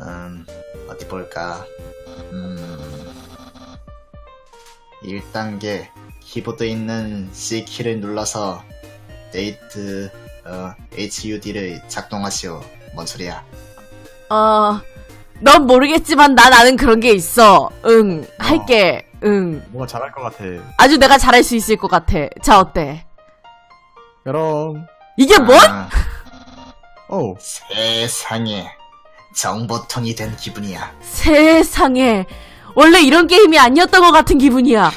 음, 어디 볼까? 음, 1단계 키보드에 있는 C키를 눌러서 데이트 어, HUD를 작동하시오. 뭔 소리야? 어, 넌 모르겠지만 난 아는 그런 게 있어. 응, 할게. 응. 뭔가 잘할 것 같아. 아주 내가 잘할 수 있을 것 같아. 자, 어때? 그럼, 이게 뭐? 아, 어, 세상에 정보통이 된 기분이야. 세상에. 원래 이런 게임이 아니었던 것 같은 기분이야.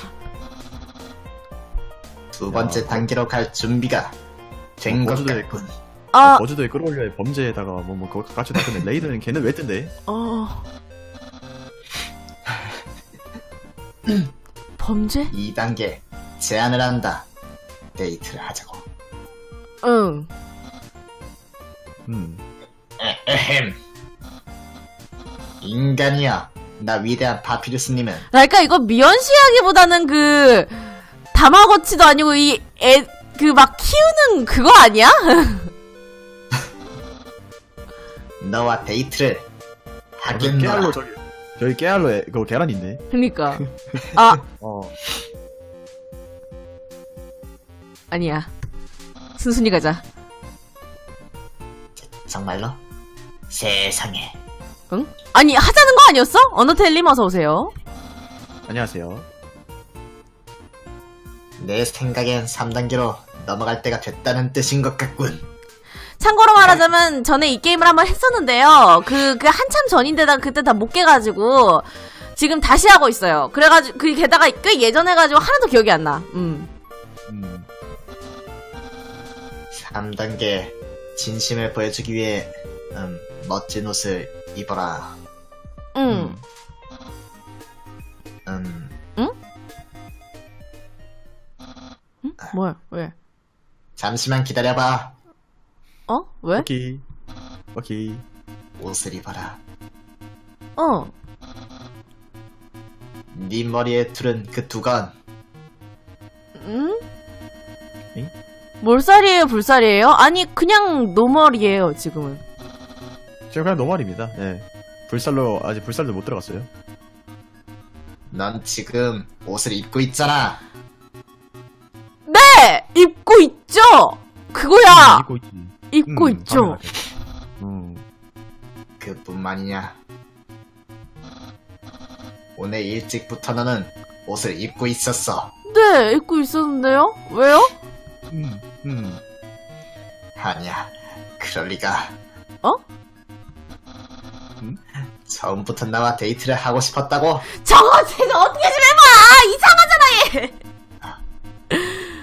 두 번째 야. 단계로 갈 준비가 된 것 어제도 같군. 아, 어제도에 끌어올려 범죄에다가 뭐, 뭐, 그거 같이 나는데 레이드는 걔는 왜 뜬대? 어. 범죄? 2단계 제안을 한다. 데이트를 하자고. 응. 음, 에헴. 인간이야. 나 위대한 파피루스님은 그러니까 이거 미연시하기보다는 그 다마고치도 아니고 이 애 그 막 키우는 그거 아니야? 너와 데이트를 깨알로 하겠노라. 저기, 저기 깨알로에 그거 계란 있네. 그니까. 아, 어, 아니야. 순순히 가자. 정말로? 세상에. 응? 아니, 하자는 거 아니었어? 언어텔님 어서 오세요. 안녕하세요. 내 생각엔 3단계로 넘어갈 때가 됐다는 뜻인 것 같군. 참고로 말하자면 전에 이 게임을 한번 했었는데요. 그, 그 한참 전인데다 그때 다 못 깨가지고 지금 다시 하고 있어요. 그래가지고 그 게다가 꽤 예전에 가지고 하나도 기억이 안 나. 음. 음, 3단계 진심을 보여주기 위해 음, 멋진 옷을 입어라. 음. 음, 뭐야? 왜? 잠시만 기다려봐. 어? 왜? 오케이. 오케이. 옷을 입어라. 어. 네 머리에 둘은 그 두건 음? 응? 몰살이에요, 불살이에요? 아니, 그냥 노멀이에요, 지금은. 지금 그냥 노말입니다. 네. 불살로, 아직 불살도 못 들어갔어요. 넌 지금 옷을 입고 있잖아. 네! 입고 있죠? 그거야! 입고 있지. 입고 음, 있죠? 당연하게. 음, 그뿐만이냐. 오늘 일찍부터 너는 옷을 입고 있었어. 네, 입고 있었는데요? 왜요? 음, 음. 아니야. 그럴 리가. 어? 음? 처음부터 나와 데이트를 하고 싶었다고? 저거 진짜 어떻게 좀 해봐! 이상하잖아, 얘!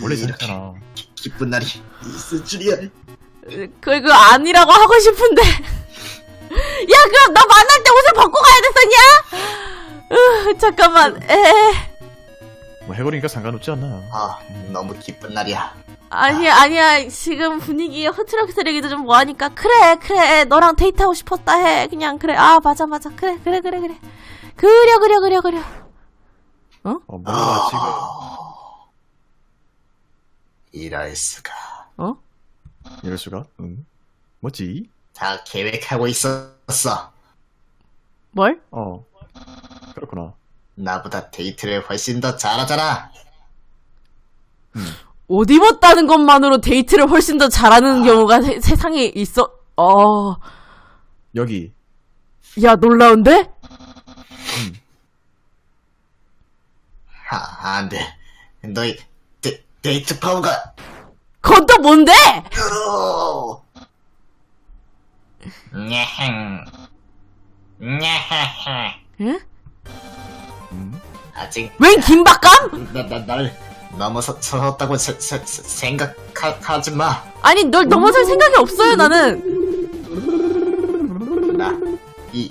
원래 이렇게 그랬잖아. 기- 기쁜 날이 있을 줄이야. 그, 그 아니라고 하고 싶은데. 야, 그럼 너 만날 때 옷을 벗고 가야 됐었냐? 으, 잠깐만, 에. 뭐 해버리니까 상관없지 않나. 아, 너무 기쁜 날이야. 아니야, 아니야. 지금 분위기 흐트러뜨리기도 좀 뭐하니까. 그래, 그래. 너랑 데이트하고 싶었다 해. 그냥, 그래. 아, 맞아, 맞아. 그래, 그래, 그래, 그래. 그려, 그려, 그려, 그려. 어, 뭔가 지금, 이럴 수가. 어? 이럴 수가? 응. 뭐지? 다 계획하고 있었어. 뭘? 어. 그렇구나. 나보다 데이트를 훨씬 더 잘하잖아. 옷 입었다는 것만으로 데이트를 훨씬 더 잘하는 경우가 세, 세상에 있어. 어. 여기. 야, 놀라운데? 아, 안 돼. 너희 데, 데이트 파워가 그건 또 뭔데? 으어. 냐행. 냐하하. 응? 음. 아직 웬 긴박감? 나, 나, 날 넘어섰다고 세- 생각하지 마. 아니, 널 넘어설 생각이 없어요, 나는. 나, 이,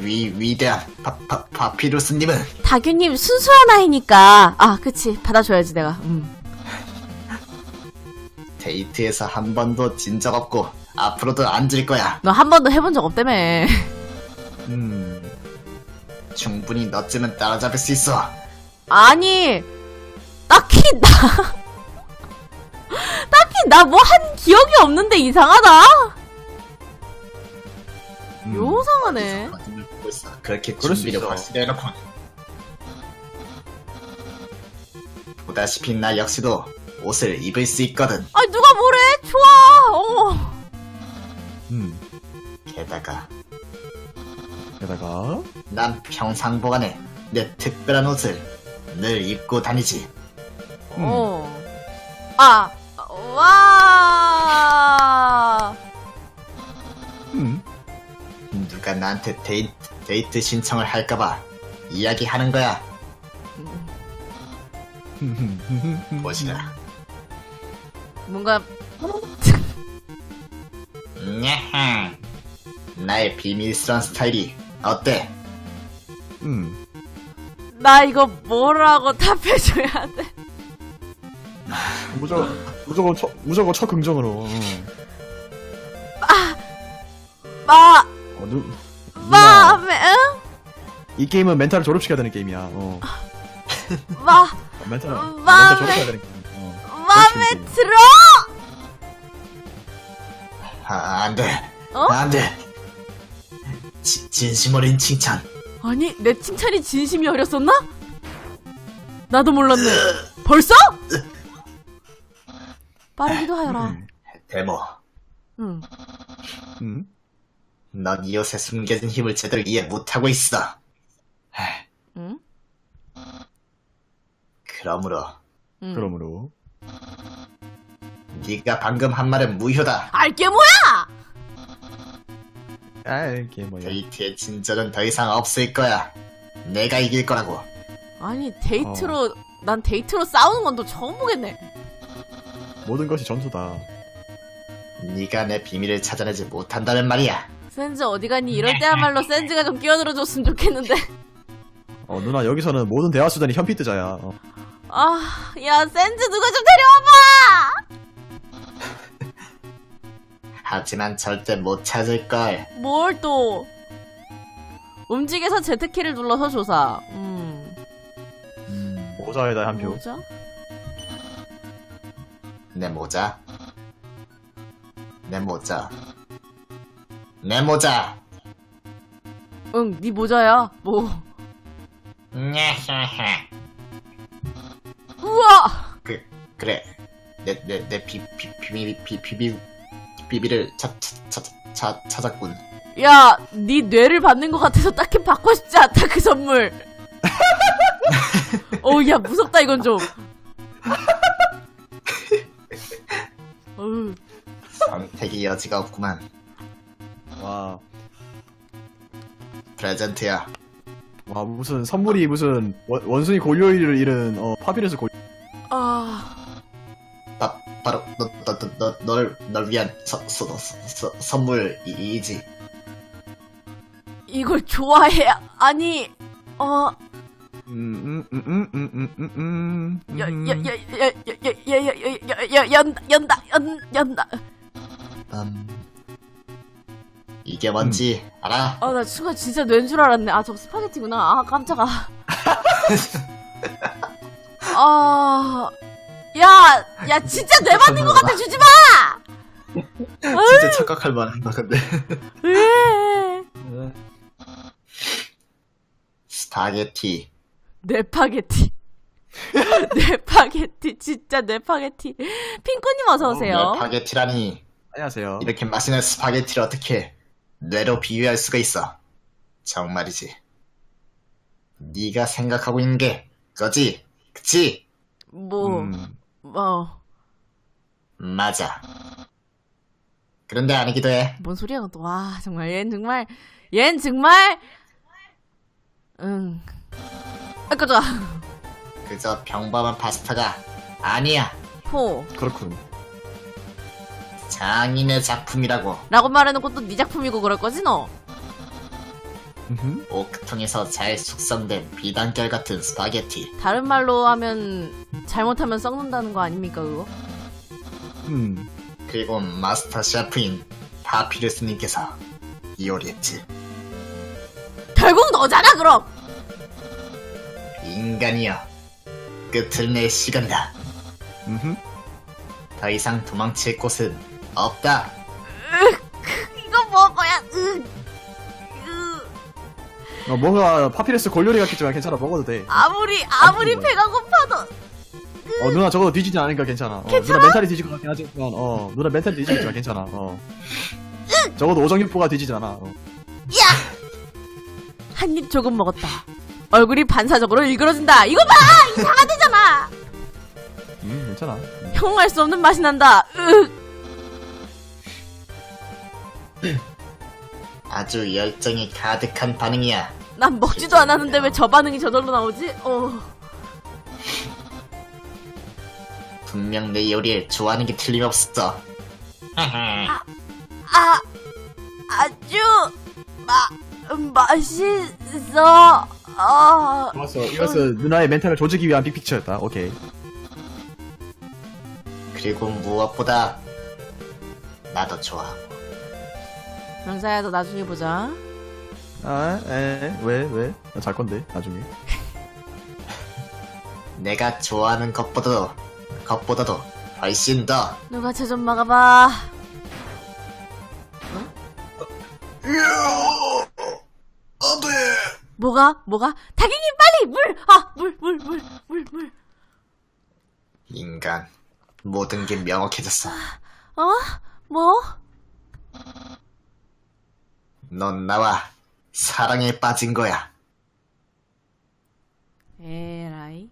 위, 위대한 파, 파, 파피루스님은 다규님 순수한 아이니까. 아, 그치. 받아줘야지, 내가. 음. 데이트에서 한 번도 진 적 없고, 앞으로도 안 질 거야. 너 한 번도 해본 적 없다며. 음. 충분히 너쯤은 따라잡을 수 있어. 아니, 딱히 나, 딱히 나 뭐 한 기억이 없는데 이상하다? 음. 요상하네. 거짓말 보고 있어. 그렇게 그럴 수 준비를 있어. 확실히 해놓고 보다시피 나 역시도 옷을 입을 수 있거든. 아니 누가 뭐래? 좋아. 어. 음. 게다가 게다가 난 평상 보관에 내 특별한 옷을 늘 입고 다니지. 음. 어. 아. 와. 음. 누가 나한테 데이트, 데이트 신청을 할까봐 이야기하는 거야. 보시라. 뭔가 야하. 나의 비밀스러운 스타일이 어때? 음. 나 이거 뭐라고 답해줘야 돼? 무조건 무조건 첫 무조건 첫 긍정으로. 어. 마, 어, 누, 누나? 이 게임은 멘탈을 졸업시켜야 되는 게임이야. 어. 마, 멘탈 마음에- 멘탈 졸업해야 되는 게임. 어. 마음에 그렇지, 들어? 아, 안 돼. 어? 안 돼. 지- 진심 어린 칭찬. 아니, 내 칭찬이 진심이 어렸었나? 나도 몰랐네. 벌써? 빠르기도 하여라. 음. 데모, 응. 음. 넌 이 옷에 숨겨진 힘을 제대로 이해 못하고 있어. 응? 그러므로 응. 그러므로 네가 방금 한 말은 무효다. 알게 뭐야? 아 이게 뭐야. 데이트의 진전은 더 이상 없을 거야. 내가 이길 거라고. 아니, 데이트로, 난 데이트로 싸우는 건 또 처음 보겠네. 모든 것이 전투다. 네가 내 비밀을 찾아내지 못한다는 말이야. 센즈 어디 갔니? 이럴 때야말로 센즈가 좀 끼어들어줬으면 좋겠는데. 어 누나 여기서는 모든 대화 수단이 현피 뜨자야. 어. 아, 야, 센즈 누가 좀 데려와봐! 하지만 절대 못 찾을 걸. 뭘 또. 움직여서 Z키를 눌러서 조사. 음. 모자에다 한 표. 뭐죠? 내 모자. 내 모자. 내 모자. 응, 네 모자야. 뭐. 우와! 그 그래. 내 내내비비 비비 비 비비 비비를 찾찾찾 찾았군. 야, 네 뇌를 받는 것 같아서 딱히 받고 싶지 않다, 그 선물. 어우, 야, 무섭다, 이건 좀. 어우, 선택의 여지가 없구만. 와. 프레젠트야. 와 무슨 선물이 무슨 원, 원숭이 골요일을 잃은 어 파비루스 골. 아, 바, 바로 너너 너 널 널 위한 서, 서, 서, 서, 선물이지. 이걸 좋아해. 아니, 어, 음, 음 음 음 음 음 음 음. 야, 야, 야, 야, 야, 야, 야, 야, 야, 야, 연다, 연다, 연, 연다. 음. 이게 뭔지 알아? 아, 나 순간 진짜 뇌인 줄 알았네. 아, 저 스파게티구나. 아, 깜짝아. 아, 야, 야, 진짜 뇌 맞는 것 같아. 주지 마! 진짜 착각할 만한다 근데. 왜? 스파게티. 뇌파게티. 뇌파게티. 진짜 뇌파게티. 핑크님 어서 오세요. 스파게티라니 안녕하세요. 이렇게 맛있는 스파게티를 어떻게 뇌로 비유할 수가 있어? 정말이지. 네가 생각하고 있는 게 그거지? 그치? 뭐, 음, 어, 맞아. 그런데 아니기도 해. 뭔 소리야, 또. 와, 정말, 얜 정말, 얜 정말, 응. 아, 깜짝아. 그저 평범한 파스타가 아니야. 포. 그렇군. 장인의 작품이라고. 라고 말해놓고 또네 작품이고 그럴 거지, 너? 음흠. 오크통에서 잘 숙성된 비단결 같은 스파게티. 다른 말로 하면, 잘못하면 썩는다는 거 아닙니까, 그거? 음. 그리고 마스터 셰프인 파피루스님께서 요리했지. 결국 너잖아, 그럼! 인간이여. 끝을 낼 시간이다. 음흠. 더 이상 도망칠 곳은 없다. 이거 먹어야, 으. 어, 뭔가 파피레스 골요리 같겠지만 괜찮아 먹어도 돼. 아무리 아무리 배가 고파도 어 누나 적어도 뒤지진 않으니까 괜찮아. 어, 누나 멘탈이 뒤질 것 같긴 하지만 어 누나 멘탈이 뒤지겠지만 괜찮아. 어. 적어도 오정육부가 뒤지지 않아. 어. 한입 조금 먹었다. 얼굴이 반사적으로 일그러진다. 이거 봐 이상하대잖아. 음 괜찮아. 음. 형할 수 없는 맛이 난다. 으. 아주 열정이 가득한 반응이야. 난 먹지도 않았는데 왜 저 반응이 저절로 나오지? 어. 분명 내 요리를 좋아하는 게 틀림없어. 아 아주 마 맛있어. 어. 좋았어. 이것은 누나의 멘탈을 조지기 위한 빅픽처였다. 오케이. 그리고 무엇보다 나도 좋아. 명사야 너 나중에 보자. 아, 에, 왜, 왜? 나 잘 건데, 나중에. 내가 좋아하는 것보다도 것보다도 훨씬 더. 누가 쟤좀 막아봐. 뭐가 뭐가? 다경이 빨리 물. 아 물 물 물 물 물. 인간 모든 게 명확해졌어. 어? 뭐? 넌 나와 사랑에 빠진 거야. 에라이.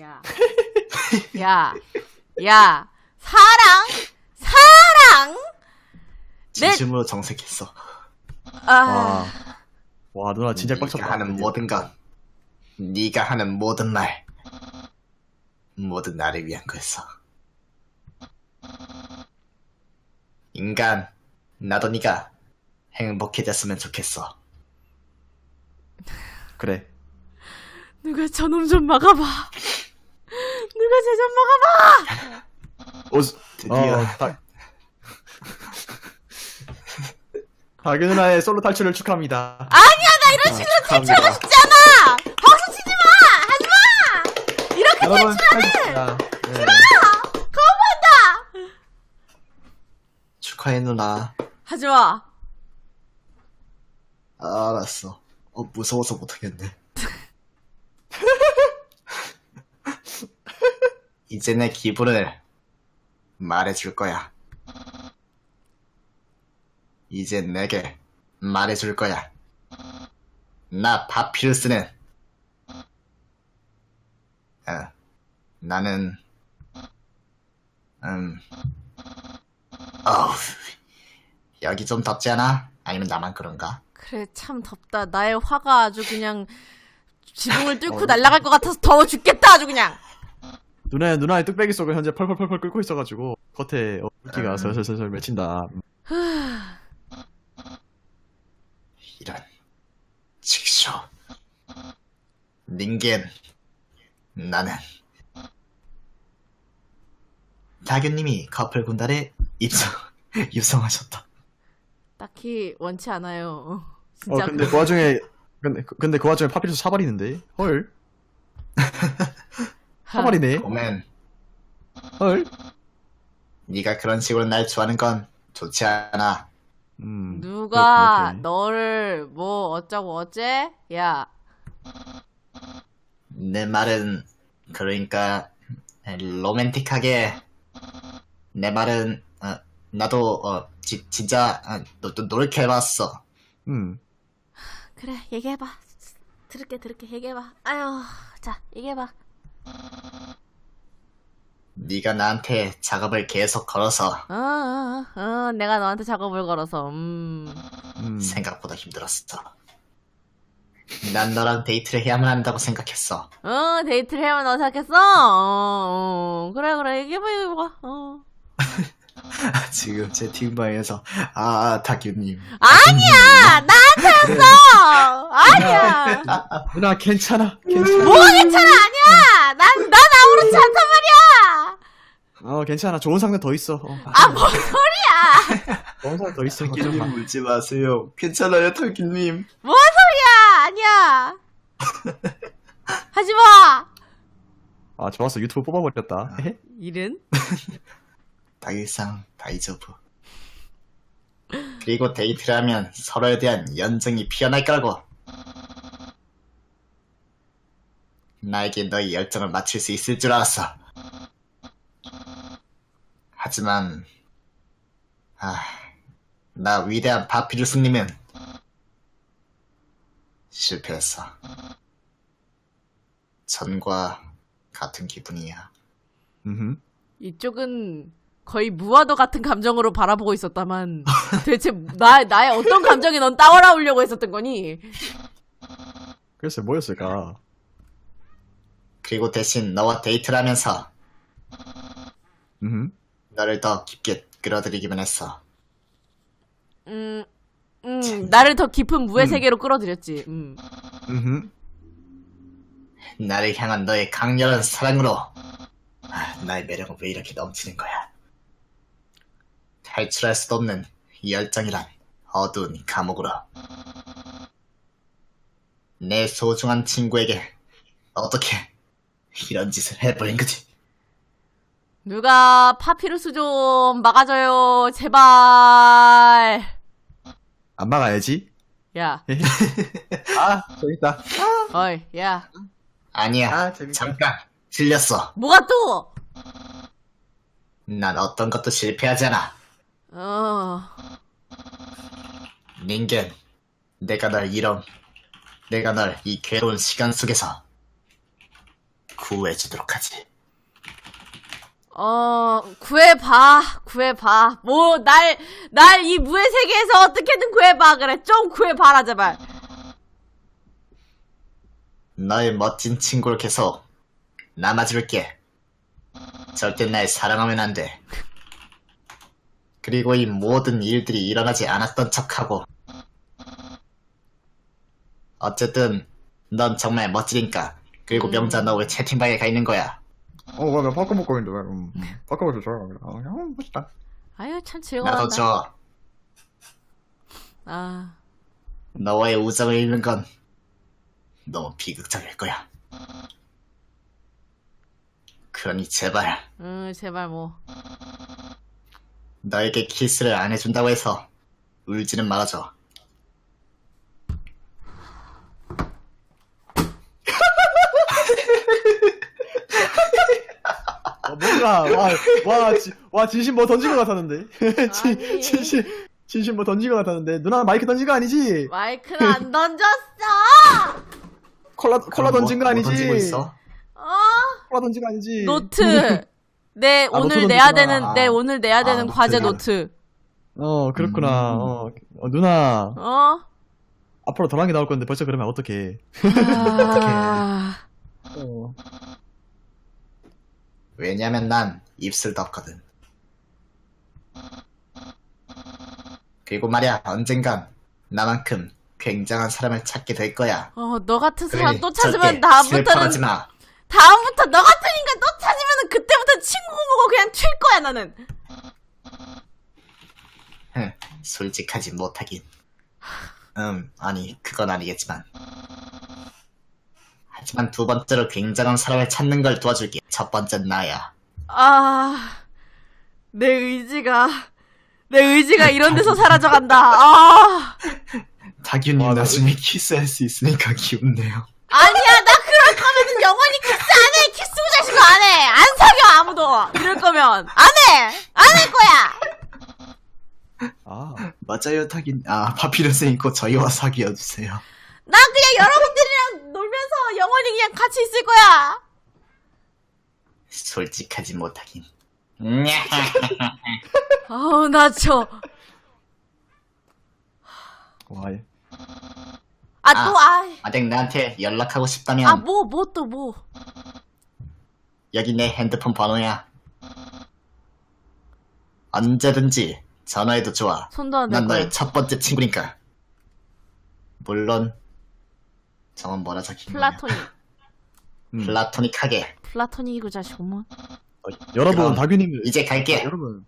야. 야. 야. 사랑. 사랑. 네. 진심으로 정색했어. 아. 와. 와, 누나 진짜 네가 빡쳤다. 하는 모든 건, 네가 하는 모든 말, 모두 나를 위한 거였어. 인간, 나도 네가 행복해졌으면 좋겠어. 그래. 누가 저놈 좀 막아봐. 누가 쟤 좀 막아봐. 오, 드디어 어, 다, 다규 누나의 솔로 탈출을 축하합니다. 아니야 나 이런 식으로 탈출하고 싶지 않아. 박수 치지 마. 하지 마. 이렇게 여러분, 축하드립니다. 네. 거부한다. 축하해 누나. 하지 마. 알았어. 어, 무서워서 못하겠네. 이제 내 기분을 말해줄 거야. 이제 내게 말해줄 거야. 나 파피루스는, 어, 나는, 음, 어우, 여기 좀 덥지 않아? 아니면 나만 그런가? 그래 참 덥다. 나의 화가 아주 그냥 지붕을 뚫고 어. 날아갈 것 같아서 더워 죽겠다 아주 그냥. 누나, 누나의 뚝배기 속을 현재 펄펄펄펄 끓고 있어가지고, 겉에 어, 물기가 음. 설설설설 맺힌다. 이런 직쇼 닌겐 나는 다균님이 커플 군단에 입성 입성하셨다 딱히 원치 않아요. 어, 어, 진짜. 근데 그 와중에, 근데, 근데 그 와중에 파피루스 사발이는데? 헐. 사발이네? 오멘 헐. 네가 그런 식으로 날 좋아하는 건 좋지 않아 음. 누가 그렇게. 너를 뭐 어쩌고 어째? 야, 내 말은 그러니까 로맨틱하게 내 말은 어, 나도 어, 지- 진짜 어, 노, 노- 노력해봤어 음. 그래 얘기해봐. 들을게 들을게 얘기해봐. 아유, 자 얘기해봐. 네가 나한테 작업을 계속 걸어서 어, 어, 어, 내가 너한테 작업을 걸어서, 음, 음. 생각보다 힘들었어. 난 너랑 데이트를 해야만 한다고 생각했어. 어, 데이트를 해야만 너 생각했어? 어, 어, 그래 그래 얘기해봐 얘기해봐. 어. 지금 제 팀방에서 아 다규님 아니야, 나한테 했어. 아니야. 누나, 괜찮아. 괜찮아. 뭐가 괜찮아 아니야. 난난 아무렇지 않단 말이야. 어, 괜찮아. 좋은 상대 더 있어. 어. 아, 뭔 소리야. 좋은 상대 더 있어. 다규님 울지 마세요. 괜찮아요 다규님. 뭔 소리야. 아니야. 하지 마. 아, 좋았어. 유튜브 뽑아버렸다. 일은? 다일상 다이저브. 그리고 데이트를 하면 서로에 대한 연정이 피어날 거라고. 나에게 너의 열정을 맞출 수 있을 줄 알았어. 하지만, 아, 나 위대한 바피루스님은 실패했어. 전과 같은 기분이야. 음. 이쪽은 거의 무화도 같은 감정으로 바라보고 있었다만 대체 나, 나의 어떤 감정이 넌 따라오려고 했었던 거니? 글쎄 뭐였을까? 그리고 대신 너와 데이트를 하면서 음. 너를 더 깊게 끌어들이기만 했어. 음, 음, 나를 더 깊은 무의 세계로 끌어들였지. 음. 음. 나를 향한 너의 강렬한 사랑으로 아, 나의 매력은 왜 이렇게 넘치는 거야? 탈출할 수도 없는 이 열정이란 어두운 감옥으로 내 소중한 친구에게 어떻게 이런 짓을 해버린 거지? 누가 파피루스 좀 막아줘요, 제발. 안 막아야지. 야, 아 재밌다. 어이, 야, 아니야. 아, 재밌다. 잠깐. 틀렸어. 뭐가 또? 난 어떤 것도 실패하지 않아. 어, 닌겐 내가 널 이런 내가 널 이 괴로운 시간 속에서 구해주도록 하지 어, 구해봐, 구해봐. 뭐, 날, 날 이 무의 세계에서 어떻게든 구해봐. 그래, 좀 구해봐라, 제발. 너의 멋진 친구를 계속 남아줄게. 절대 날 사랑하면 안 돼. 그리고 이 모든 일들이 일어나지 않았던 척하고. 어쨌든 넌 정말 멋지니까. 그리고 명자 너 왜 채팅방에 가 있는 거야? 어, 나 바꿔 먹고 있는데 왜? 음. 바꿔 먹어 좋아. 어, 형 멋있다. 아유, 참 나도 즐거웠다. 줘. 아, 너와의 우정을 잃는 건 너무 비극적일 거야. 그러니 제발 음, 제발 뭐. 너에게 키스를 안 해준다고 해서 울지는 말아줘. 어, 뭔가 와와 와 진심 뭐 던진 것 같았는데. 진, 아니. 진심 진심 뭐 던진 것 같았는데 누나 마이크 던진 거 아니지? 마이크를 안 던졌어! 콜라 콜라 그럼 던진 뭐- 거 아니지? 뭐 던지고 있어? 어? 콜라 던진 거 아니지? 노트. 내 아, 노트 오늘 내야 던지구나. 되는, 내 오늘 내야 되는 아, 과제. 노트. 어 그렇구나. 음. 어, 어, 누나 어? 앞으로 더 많게 나올 건데 벌써 그러면 어떡해? 아, 어. 왜냐면 난 입술도 없거든. 그리고 말이야 언젠간 나만큼 굉장한 사람을 찾게 될 거야. 어, 너 같은 사람 그러니 또 찾으면 절대 다음부터는, 슬퍼하지 마. 다음부터 너 같은 인간 또 찾으면은 그때부터 친구 보고 그냥 튈 거야, 나는. 흥, 솔직하지 못하긴. 음, 아니, 그건 아니겠지만. 하지만 두 번째로 굉장한 사람을 찾는 걸 도와줄게. 첫 번째는 나야. 아, 내 의지가, 내 의지가 이런 데서 사라져간다. 아, 타균님 와, 나 나중에 키스할 수 있으니까 기운내요. 아니야, 나 그럴 거면은 영원히 키스 안 해! 키스 자식도 안 해! 안 사겨, 아무도! 이럴 거면, 안 해! 안 할 거야! 아 맞아요, 타균. 아, 파피루스 인고 저희와 사귀어주세요. 나 그냥 여러분들이랑 놀면서 영원히 그냥 같이 있을 거야! 솔직하지 못하긴. 아우, 나 저, 와. 예. 아, 또, 아, 만약 나한테 연락하고 싶다면, 아, 뭐, 뭐 또 뭐. 여기 내 핸드폰 번호야. 언제든지 전화해도 좋아. 손도 안난댈 거야. 너의 첫 번째 친구니까. 물론, 정은 뭐라 적힌 거냐. 플라토닉. 음. 플라토닉하게. 플라토닉이고 자식, 뭐. 어, 여러분 그럼 다규님 이제 갈게. 여러분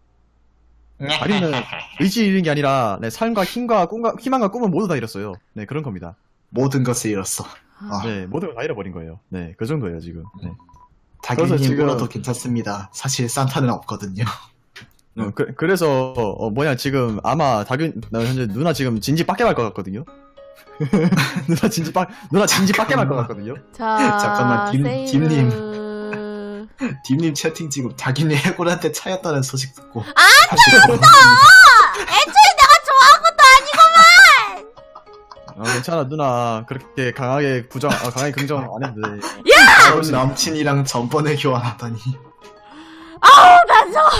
다규는 의지 잃는 게 아니라 내 삶과 힘과 꿈과 희망과 꿈은 모두 다 잃었어요. 네 그런 겁니다. 모든 것을 잃었어. 어. 네 모든 걸다 잃어버린 거예요. 네그 정도예요 지금. 네. 다균님 지금- 울어도 괜찮습니다. 사실 산타는 없거든요. 어, 그, 그래서 어, 뭐냐 지금 아마 다균 나 현재 누나 지금 진지 빡게 갈 것 같거든요. 누나 진지 빡 누나 진지 빡게 말것 같거든요. 자, 잠깐만, 김- 세이브. 딥님 채팅 지금 자기네 해골한테 차였다는 소식 듣고. 애초에 내가 좋아한 것도 아니고. 어, 괜찮아 누나 그렇게 강하게 부정 아, 강하게 긍정 안 해도 돼. 전 남친이랑 전번에 교환하다니. 아우, 난 저거.